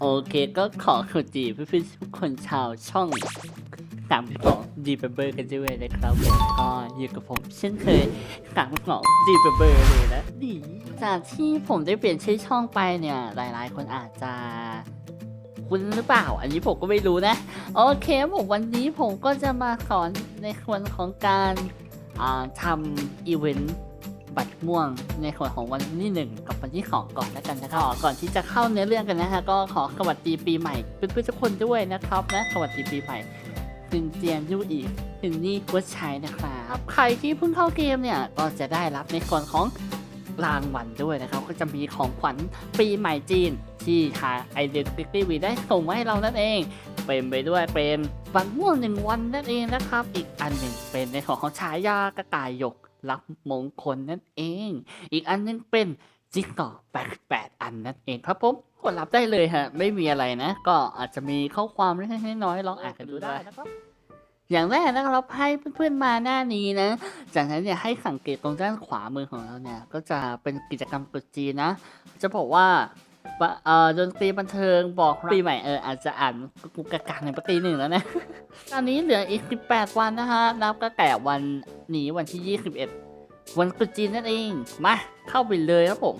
โอเคก็ขอสวัสดีเพื่อนๆทุกคนชาวช่องสามของดีเบเบอร์กันด้วยนะครับก็อยู่กับผม เช่นเคยสามของดีเบเบอร์เลยนะดีจากที่ผมได้เปลี่ยนชื่อช่องไปเนี่ยหลายๆ คนอาจจะคุ้นหรือเปล่า อันนี้ผมก็ไม่รู้นะ โอเคผมวันนี้ผมก็จะมาสอนในส่วนของการทำอีเวนต์ บัตรม่วงในส่วนของวันที่หนึ่งกับวันที่สองก่อนแล้วกันนะครับก่อนที่จะเข้าเนื้อเรื่องกันนะฮะก็ขอสวัสดีปีใหม่เพื่อนๆทุกคนด้วยนะครับนะสวัสดีปีใหม่ถึงเจียมยูอีถึงนี่กัวชัยนะครับใครที่เพิ่งเข้าเกมเนี่ยก็จะได้รับในส่วนของรางวัลด้วยนะครับ ก็จะมีของขวัญปีใหม่จีน ที่ทาง Identity V ได้ส่งมาให้เรานั่นเองเป็นไปด้วยเป็นวันม่วงหนึ่งวันนั่นเองนะครับ อีกอันหนึ่งเป็นในของของฉายากระต่ายหยก รับมงคลนั่นเอง อีกอันหนึงเป็นจิ๊กต่อแปดแปดอันนั่นเองครับผมกดรับได้เลยฮะ ไม่มีอะไรนะ ก็อาจจะมีข้อความเล็กๆน้อยๆลองอ่านกันดูได้นะครับอย่างแรกนะครับให้เพื่อนๆมาหน้านี้นะ จากนั้นเนี่ยให้สังเกตตรงด้านขวามือของเราเนี่ย ก็จะเป็นกิจกรรมกดจีนนะจะบอกว่าบะ เอ่อดนตรีบันเทิงบอกปีใหม่เอออาจจะอ่านกุกกะกักในปตีหนึ่งแล้วนะ ตอนนี้เหลืออีก 18 วันนะฮะ นับก็แต่วันนี้วันที่ 21 วันตรุษจีนนั่นเอง มาเข้าไปเลยครับผม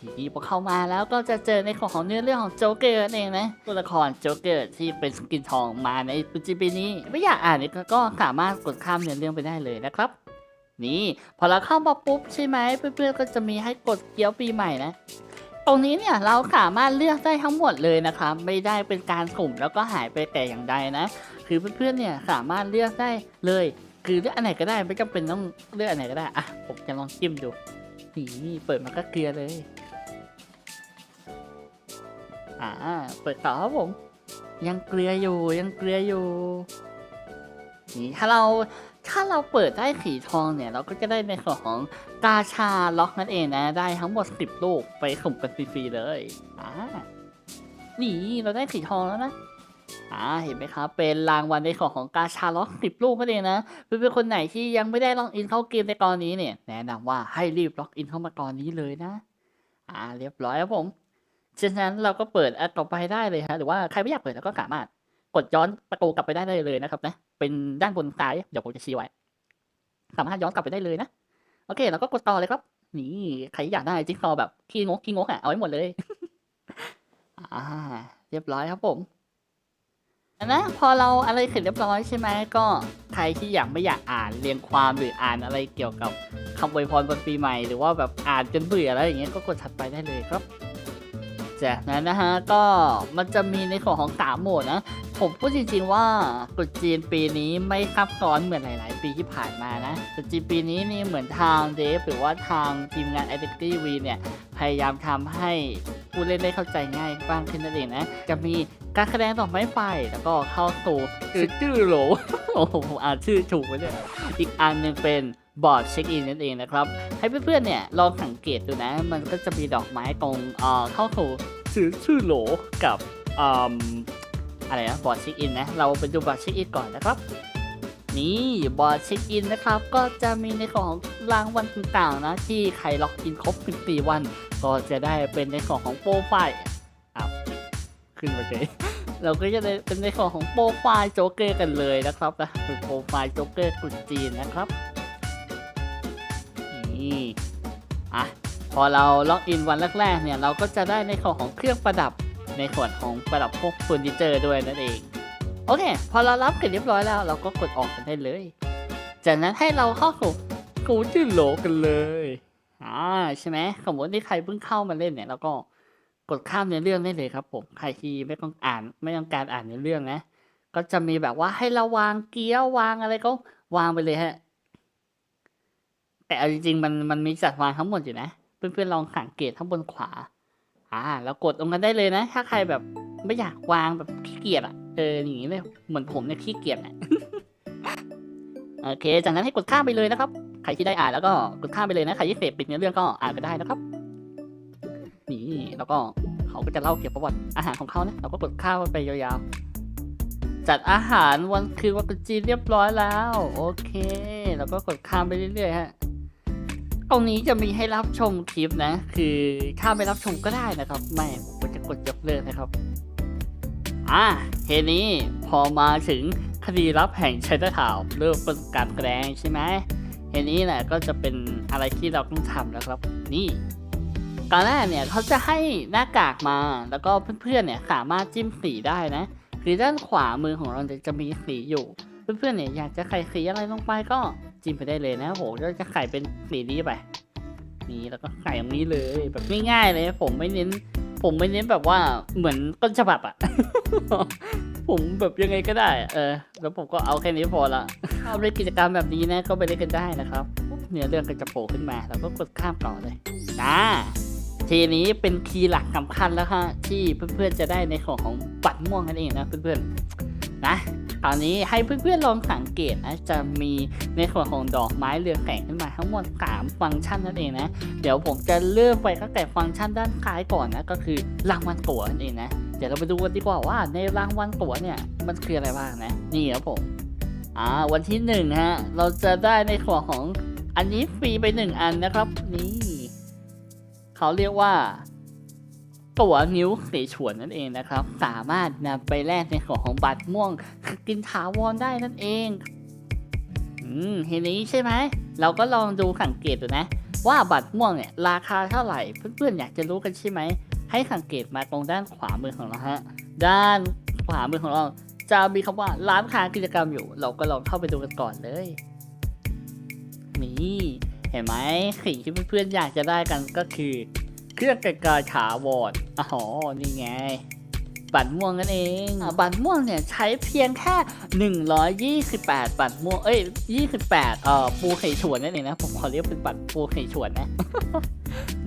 ทีนี้พอเข้ามาแล้วก็จะเจอในของของเนื้อเรื่องของโจ๊กเกอร์นั่นเองนะตัวละครโจ๊กเกอร์ที่เป็นสกินทองมาในตรุษจีนปีนี้ ไม่อยากอ่านเนี่ยก็สามารถกดข้ามเนื้อเรื่องไปได้เลยนะครับนี่พอเราเข้ามาปุ๊บใช่ไหมเพื่อนๆก็จะมีให้กดเกี๊ยวปีใหม่นะ ตรงนี้เนี่ยเราสามารถเลือกได้ทั้งหมดเลยนะครับ ไม่ได้เป็นการสุ่มแล้วก็หายไปแต่อย่างใดนะ คือเพื่อนๆเนี่ยสามารถเลือกได้เลย คือเลือกอันไหนก็ได้ไม่จำเป็นต้องเลือกอันไหนก็ได้อะผมจะลองจิ้มดูนี่เปิดมาก็เกลือเลย อ่า เปิดต่อครับผม ยังเกลืออยู่ยังเกลืออยู่นี่ถ้าเรา ถ้าเราเปิดได้สีทองเนี่ย เราก็จะได้ในส่วนของกาชาล็อกนั่นเองนะ ได้ทั้งหมดสิบลูกไปสุ่มกันฟรีๆเลยอ่านี่เราได้สีทองแล้วนะอ่าเห็นไหมครับ เป็นรางวัลในของของกาชาล็อกสิบลูกนั่นเองนะเพื่อนๆคนไหนที่ยังไม่ได้ล็อกอินเข้าเกมในตอนนี้เนี่ย แนะนำว่าให้รีบล็อกอินเข้ามาตอนนี้เลยนะ อ่า เรียบร้อยครับผมฉะนั้นเราก็เปิดอันต่อไปได้เลยฮะ หรือว่าใครไม่อยากเปิดเราก็สามารถ กดย้อนประตูกลับไปได้เลยนะครับนะ เป็นด้านบนซ้าย เดี๋ยวผมจะชี้ไว้ สามารถย้อนกลับไปได้เลยนะ โอเค เราก็กดต่อเลยครับ นี่ใครอยากได้จิ๊กซอว์แบบขี้งกขี้งกอะ เอาไว้หมดเลย อ่า เรียบร้อยครับผมนะพอเราอะไรเสร็จเรียบร้อยใช่ไหมก็ใครที่อยากไม่อยากอ่านเรียงความหรืออ่านอะไรเกี่ยวกับคำอวยพรวันปีใหม่หรือว่าแบบอ่านจนเบื่อแล้วอย่างเงี้ยก็กดถัดไปได้เลยครับจากนั้นนะฮะก็มันจะมีในของของสามโหมดนะ ผมพูดจริงๆว่าตรุษจีนปีนี้ไม่ซับซ้อนเหมือนหลายๆ ปีที่ผ่านมานะตรุษจีนปีนี้นี่เหมือนทางเดฟหรือว่าทางทีมงาน Identity V เนี่ย พยายามทำให้ผู้เล่นได้เข้าใจง่ายบ้างขึ้นนั่นเองนะ จะมีการคะแสดงดอกไม้ไฟแล้วก็เข้าสู่ชื่อชื่อโหลโอ้โหผมอ่านชื่อถูกไปเลยอีกอันหนึงเป็นบอร์ดเช็คอินนั่นเองนะครับ ให้เพื่อนๆเนี่ยลองสังเกตดูนะ มันก็จะมีดอกไม้ตรงเอ่อเข้าสู่ชื่อชื่อโหลกับ อะไรนะบอร์ดเช็คอินนะเราไปดูบอร์ดเช็คอินก่อนนะครับ นี่บอร์ดเช็คอินนะครับ ก็จะมีในของรางวัลต่างๆนะที่ใครล็อกอินครบ14วัน ก็จะได้เป็นในของของโปรไฟล์อ้าวขึ้นมาเลยเราก็จะได้เป็นในของของโปรไฟล์โจ๊กเกอร์กันเลยนะครับนะเป็นโปรไฟล์โจ๊กเกอร์กลุ่มจีนนะครับนี่อะพอเราล็อกอินวันแรกๆเนี่ยเราก็จะได้ในของของเครื่องประดับ ในส่วนของประดับพวกเฟอร์นิเจอร์ด้วยนั่นเอง โอเค พอเรารับเสร็จเรียบร้อยแล้ว เราก็กดออกกันได้เลย จากนั้นให้เราเข้าสู่กูชื่โหลกันเลยอ่าใช่ไหมสมมติที่ใครเพิ่งเข้ามาเล่นเนี่ยเราก็กดข้ามในเรื่องได้เลยครับ ผมใครที่ไม่ต้องอ่านไม่ต้องการอ่านในเรื่องนะ ก็จะมีแบบว่าให้เราวางเกียววางอะไรก็วางไปเลยฮะ แต่เอาจริงๆมันมันมีจัดวางทั้งหมดอยู่นะ เพื่อนๆลองสังเกตทั้งบนขวา อ่า แล้วกดตรงนั้นได้เลยนะ ถ้าใครแบบไม่อยากวางแบบขี้เกียจอะเอออย่างนี้เลยเหมือนผมเนี่ยขี้เกียจอะโอเค จากนั้นให้กดข้ามไปเลยนะครับ ใครที่ได้อ่านแล้วก็กดข้ามไปเลยนะใครที่เสพปิดเนื้อเรื่องก็อ่านไปได้นะครับ นี่แล้วก็เขาก็จะเล่าเกี่ยวกับประวัติอาหารของเขานะเราก็กดข้ามไปยาวๆ จัดอาหารวันคือวันตรุษจีนเรียบร้อยแล้ว โอเค แล้วก็กดข้ามไปเรื่อยๆฮะ ตรงนี้จะมีให้รับชมคลิปนะ คือถ้าไม่รับชมก็ได้นะครับ ไม่ผมจะกดยกเลิกนะครับ อะเทนี้พอมาถึงคดีรับแห่งชัยทาวเริ่มเป็นการแสดงใช่ไหมเทนี้แหละก็จะเป็นอะไรที่เราต้องทำแล้วครับ นี่ก่อนแรกเนี่ยเขาจะให้หน้ากากมาแล้วก็เพื่อนๆเนี่ยสามารถจิ้มสีได้นะคือด้านขวามือของเราจะมีสีอยู่ เพื่อนๆเนี่ยอยากจะใส่สีอะไรลงไปก็ จิ้มไปได้เลยนะโหเราจะใส่เป็นสีนี้ไป นี่แล้วก็ใส่ตรงนี้เลย แบบง่ายๆเลย ผมไม่เน้น ผมไม่เน้นแบบว่าเหมือนต้นฉบับอะผมแบบยังไงก็ได้ เออ แล้วผมก็เอาแค่นี้พอละชอบเล่นกิจกรรมแบบนี้นะ ก็ไปเล่นกันได้นะครับปุ๊บเนื้อเรื่องก็จะโผล่ขึ้นมา แล้วก็กดข้ามต่อเลยนะทีนี้เป็นคีย์หลักสำคัญแล้วฮะที่เพื่อนๆจะได้ในของของบัตรม่วงนั่นเองนะเพื่อนๆนะ ตอนนี้ให้เพื่อนๆลองสังเกตนะจะมีในส่วนของดอกไม้เรืองแสงขึ้นมาทั้งหมด 3 ฟังก์ชันนั่นเองนะ เดี๋ยวผมจะเริ่มไปตั้งแต่ฟังก์ชันด้านซ้ายก่อนนะก็คือรางวัลตั๋วนั่นเองนะเดี๋ยวเราไปดูกันดีกว่าว่าในรางวัลตั๋วเนี่ยมันคืออะไรบ้างนะนี่ครับผมอ่าวันที่หนึ่งฮะเราจะได้ในส่วนของอันนี้ฟรีไปหนึ่งอันนะครับนี่เขาเรียกว่า ตั๋วนิ้วเสฉวนนั่นเองนะครับ สามารถนำไปแลกในส่วนของบัตรม่วงกินถาวรได้นั่นเอง อืมทีนี้ใช่ไหม เราก็ลองดูสังเกตดูนะ ว่าบัตรม่วงเนี่ยราคาเท่าไหร่ เพื่อนๆอยากจะรู้กันใช่ไหม ให้สังเกตมาตรงด้านขวามือของเราฮะ ด้านขวามือของเราจะมีคำว่าร้านค้ากิจกรรมอยู่ เราก็ลองเข้าไปดูกันก่อนเลย นี่ เห็นไหมสิ่งที่เพื่อนๆอยากจะได้กันก็คือ เครื่องแต่งกายถาวรอ๋อ นี่ไง บัตรม่วงนั่นเองอบัตรม่วงเนี่ยใช้เพียงแค่ 128 บัตรม่วง เอ้ย 28 เอ่อ ปูไข่ฉวนนั่นเองนะ ผมขอเรียกเป็นบัตรปูไข่ฉวนนะ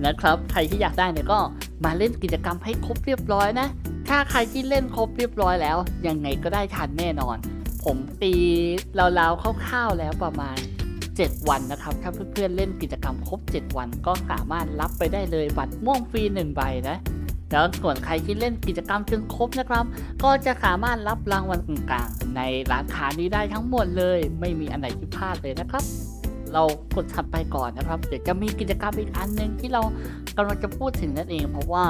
นะครับ ใครที่อยากได้เนี่ยก็มาเล่นกิจกรรมให้ครบเรียบร้อยนะ ถ้าใครที่เล่นครบเรียบร้อยแล้ว ยังไงก็ได้ทันแน่นอน ผมตีราวๆคร่าวๆแล้วประมาณ 7 วันนะครับ ถ้าเพื่อนๆเล่นกิจกรรมครบ 7 วันก็สามารถรับไปได้เลยบัตรม่วงฟรี1ใบนะแล้วส่วนใครที่เล่นกิจกรรมจนครบนะครับ ก็จะสามารถรับรางวัลต่างๆ ในร้านค้านี้ได้ทั้งหมดเลย ไม่มีอันไหนที่พลาดเลยนะครับ เรากดถัดไปก่อนนะครับ เดี๋ยวจะมีกิจกรรมอีกอันหนึ่งที่เรากำลังจะพูดถึงนั่นเอง เพราะว่า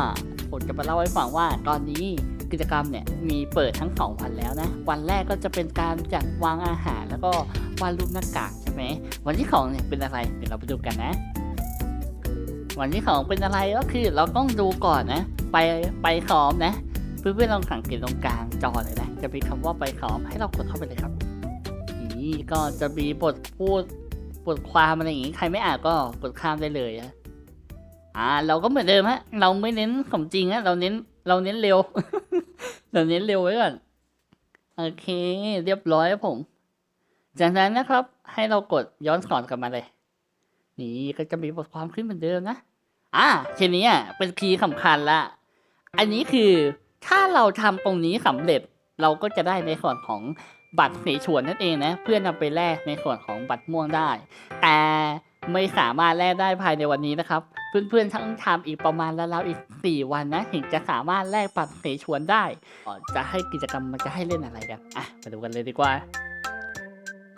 ผมจะมาเล่าให้ฟังว่าตอนนี้กิจกรรมเนี่ยมีเปิดทั้งสองวันแล้วนะ วันแรกก็จะเป็นการจัดวางอาหารแล้วก็วาดรูปหน้ากาก ไหม วันที่สองเนี่ยเป็นอะไรเดี๋ยวเราไปดูกันนะ วันที่สองเป็นอะไรก็คือเราต้องดูก่อนนะ ไปไปซ้อมนะ เพื่อนๆลองสังเกตตรงกลางจอเลยนะ จะมีคำว่าไปซ้อมให้เรากดเข้าไปเลยครับนี่ก็จะมีบทพูดบทความอะไรอย่างงี้ใครไม่อ่านก็กดข้ามได้เลยอะอ่า เราก็เหมือนเดิมฮะ เราไม่เน้นสมจริงฮะเราเน้นเราเน้นเร็วเราเน้นเร็วไว้ก่อนโอเค เรียบร้อยผม จากนั้นนะครับ ให้เรากดย้อนสอนกลับมาเลย นี่ก็จะมีบทความขึ้นเหมือนเดิมนะ อ่าทีนี้อะเป็นคีย์สำคัญละ อันนี้คือถ้าเราทำตรงนี้สำเร็จเราก็จะได้ในส่วนของบัตรเสฉวนนั่นเองนะ เพื่อนำไปแลกในส่วนของบัตรม่วงได้ แต่ไม่สามารถแลกได้ภายในวันนี้นะครับ เพื่อนๆทั้งทำอีกประมาณแล้วๆอีก 4 วันนะถึงจะสามารถแลกบัตรเสฉวนได้จะให้กิจกรรมมันจะให้เล่นอะไรกันอะมาดูกันเลยดีกว่า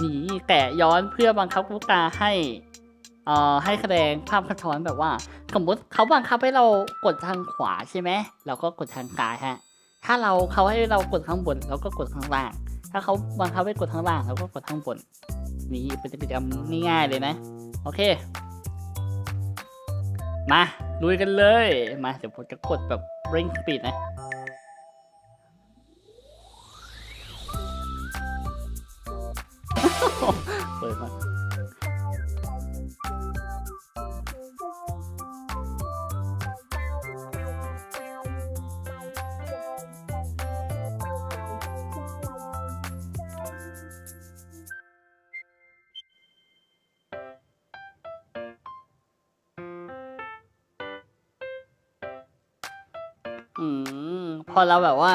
นี่แกะย้อนเพื่อบังคับลูกตาให้เอ่อให้แสดงภาพสะท้อนแบบว่า สมมติเขาบังคับให้เรากดทางขวาใช่ไหมเราก็กดทางซ้ายฮะ ถ้าเราเขาให้เรากดข้างบนเราก็กดข้างล่าง ถ้าเขาบังคับให้กดข้างล่างเราก็กดข้างบน นี่เป็นกิจกรรมง่ายๆเลยนะ โอเค มาลุยกันเลย มาเดี๋ยวผมจะกดแบบเร่งสปีดนะ เปิดมาอืมพอเราแบบว่า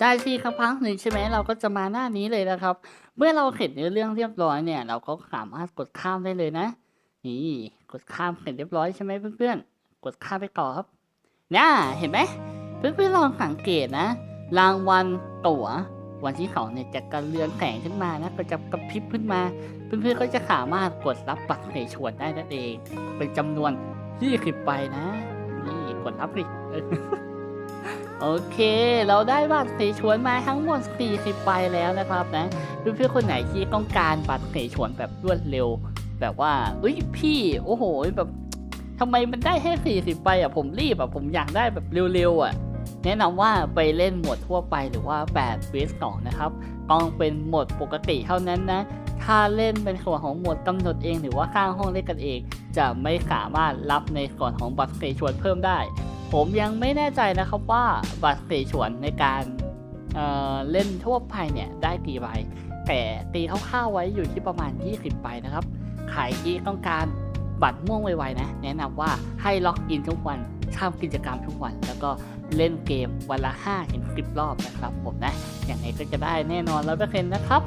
ได้ที่สักพักหนึ่งใช่ไหมเราก็จะมาหน้านี้เลยนะครับ เมื่อเราเห็นเนื้อเรื่องเรียบร้อยเนี่ย เราก็สามารถกดข้ามได้เลยนะ นี่กดข้ามเสร็จเรียบร้อยใช่ไหมเพื่อนๆ กดข้ามไปก่อนครับเนี่ยเห็นไหมเพื่อนๆลองสังเกตนะ รางวัลตั๋ววันที่สองเนี่ยจะกระเรือนแสงขึ้นมานะก็จะกระพริบขึ้นมา เพื่อนๆก็จะสามารถกดรับบัตรในชวนได้นั่นเอง เป็นจำนวน20ใบนะ นี่กดรับดิเออ โอเค เราได้บัตรเสฉวนมาทั้งหมด 40ใบแล้วนะครับนะเพื่อนๆคนไหนที่ต้องการบัตรเสฉวนแบบรวดเร็ว แบบว่าเอ้ยพี่โอ้โหแบบทำไมมันได้แค่40ใบอะผมรีบอะผมอยากได้แบบเร็วๆอะ แนะนำว่าไปเล่นโหมดทั่วไปหรือว่า8 v 2นะครับต้องเป็นโหมดปกติเท่านั้นนะถ้าเล่นเป็นส่วนของโหมดกำหนดเองหรือว่าข้างห้องเล่นกันเอง จะไม่สามารถรับในส่วนของบัตรเสฉวนเพิ่มได้ ผมยังไม่แน่ใจนะครับว่าบัตรเสฉวนในการเเล่นทั่วไปเนี่ยได้กี่ใบ แต่ตีคร่าวๆไว้อยู่ที่ประมาณ 20ใบนะครับใครที่ต้องการบัตรม่วงไวๆนะ แนะนำว่าให้ล็อกอินทุกวันทำกิจกรรมทุกวัน แล้วก็เล่นเกมวันละ5ถึง10 รอบนะครับผมนะ อย่างไรก็จะได้แน่นอนร้อยเปอร์เซ็นต์นะครับ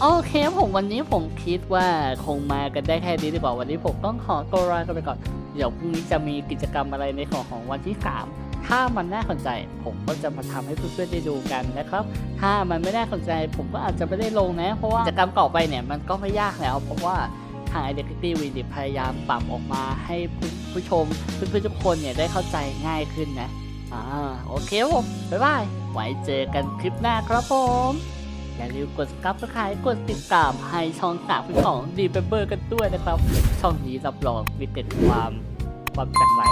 โอเคผมวันนี้ผมคิดว่าคงมากันได้แค่นี้ดีกว่าวันนี้ผมต้องขอตัวลาไปก่อน เดี๋ยวพรุ่งนี้จะมีกิจกรรมอะไรในของของวันที่ 3 ถ้ามันน่าสนใจ ผมก็จะมาทำให้เพื่อนๆได้ดูกันนะครับ ถ้ามันไม่น่าสนใจ ผมก็อาจจะไม่ได้ลงนะ เพราะว่ากิจกรรมต่อไปเนี่ยมันก็ไม่ยากแล้ว เพราะว่าทาง Identity v d พยายามปรับออกมาให้ผู้ผู้ชมเพื่อนๆทุกคนเนี่ยได้เข้าใจง่ายขึ้นนะอ่าโอเคครับผมบ๊ายบายไว้เจอกันคลิปหน้าครับผม อย่าลืมกดซับสไครต์กดติดตามให้ช่องสามของดีเปเบอร์กันด้วยนะครับ ช่องนี้รับรองมีแต่ความความจังไร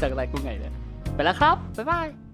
จังไรกูไงเลยไปแล้วครับ บ๊ายบาย